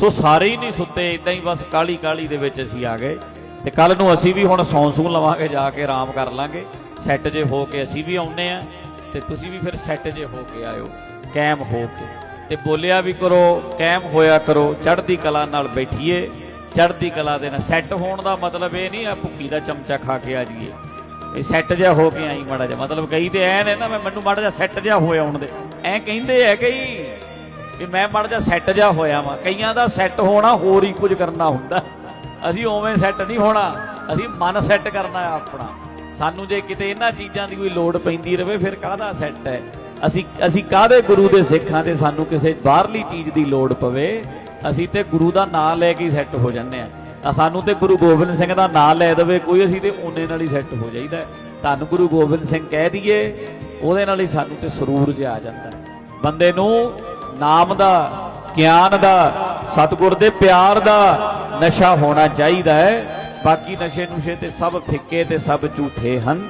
ਸੋ ਸਾਰੇ ਹੀ ਨਹੀਂ ਸੁੱਤੇ ਇਦਾਂ ਹੀ ਬਸ ਕਾਲੀ ਕਾਲੀ ਦੇ ਵਿੱਚ ਅਸੀਂ ਆ ਗਏ। ਤੇ ਕੱਲ ਨੂੰ ਅਸੀਂ ਵੀ ਹੁਣ ਸੌਂ ਸੂ ਲਵਾਂਗੇ, ਜਾ ਕੇ ਆਰਾਮ ਕਰ ਲਾਂਗੇ। ਸੈੱਟ ਜੇ ਹੋ ਕੇ ਅਸੀਂ ਵੀ ਆਉਨੇ ਆ ਤੇ ਤੁਸੀਂ ਵੀ ਫਿਰ ਸੈੱਟ ਜੇ ਹੋ ਕੇ ਆਇਓ ਕਾਇਮ ਹੋ ਕੇ। ਤੇ ਬੋਲਿਆ ਵੀ ਕਰੋ ਕਾਇਮ ਹੋਇਆ ਕਰੋ, ਚੜ੍ਹਦੀ ਕਲਾ ਨਾਲ ਬੈਠੀਏ। ਚੜ੍ਹਦੀ ਕਲਾ ਦੇ ਨਾਲ ਸੈੱਟ ਹੋਣ ਦਾ ਮਤਲਬ ਇਹ ਨਹੀਂ ਆ ਭੁੱਕੀ ਦਾ ਚਮਚਾ ਖਾ ਕੇ ਆ ਜਾਈਏ। ਇਹ ਸੈੱਟ ਜਿਹਾ ਹੋ ਕੇ ਆਈ ਮਾੜਾ ਜਿਹਾ। ਮਤਲਬ ਕਈ ਤੇ ਐ ਨੇ ਨਾ, ਮੈਂ ਮੈਨੂੰ ਮਾੜਾ ਜਿਹਾ ਸੈੱਟ ਜਿਹਾ ਹੋਇਆ ਆਉਣ ਦੇ। ਐ ਕਹਿੰਦੇ ਐ ਕਈ ਵੀ ਮੈਂ ਮਾੜਾ ਜਿਹਾ ਸੈੱਟ ਜਿਹਾ ਹੋਇਆ ਵਾਂ। ਕਈਆਂ ਦਾ ਸੈੱਟ ਹੋਣਾ, ਹੋਰ ਹੀ ਕੁਝ ਕਰਨਾ ਹੁੰਦਾ। ਅਸੀਂ ਉਵੇਂ ਸੈੱਟ ਨਹੀਂ ਹੋਣਾ, ਅਸੀਂ ਮਨ ਸੈੱਟ ਕਰਨਾ ਹੈ ਆਪਣਾ। ਸਾਨੂੰ ਜੇ ਕਿਤੇ ਇਹਨਾਂ ਚੀਜ਼ਾਂ ਦੀ ਕੋਈ ਲੋੜ ਪੈਂਦੀ ਰਵੇ, ਫਿਰ ਕਾਹਦਾ ਸੈੱਟ ਹੈ? ਅਸੀਂ ਅਸੀਂ ਕਾਹਦੇ ਗੁਰੂ ਦੇ ਸਿੱਖਾਂ ਤੇ ਸਾਨੂੰ ਕਿਸੇ ਬਾਹਰਲੀ ਚੀਜ਼ ਦੀ ਲੋੜ ਪਵੇ? ਅਸੀਂ ਤੇ ਗੁਰੂ ਦਾ ਨਾਮ ਲੈ ਕੇ ਹੀ ਸੈੱਟ ਹੋ ਜਾਂਦੇ ਆ ਤਾਂ ਸਾਨੂੰ ਤੇ ਗੁਰੂ ਗੋਬਿੰਦ ਸਿੰਘ ਦਾ ਨਾਮ ਲੈ ਦੇਵੇ ਕੋਈ, ਅਸੀਂ ਤੇ ਉਹਨੇ ਨਾਲ ਹੀ ਸੈੱਟ ਹੋ ਜਾਈਦਾ ਹੈ। ਧੰਨ ਗੁਰੂ ਗੋਬਿੰਦ ਸਿੰਘ ਕਹਿ ਦਈਏ, ਉਹਦੇ ਨਾਲ ਹੀ ਸਾਨੂੰ ਤੇ ਸਰੂਰ ਜਿਹਾ ਆ ਜਾਂਦਾ ਬੰਦੇ ਨੂੰ ਨਾਮ ਦਾ, ਗਿਆਨ ਦਾ, ਸਤਿਗੁਰ ਦੇ ਪਿਆਰ ਦਾ ਨਸ਼ਾ ਹੋਣਾ ਚਾਹੀਦਾ ਹੈ। ਬਾਕੀ ਨਸ਼ੇ ਨੁਸ਼ੇ ਤੇ ਸਭ ਫਿੱਕੇ ਤੇ ਸਭ ਝੂਠੇ ਹਨ।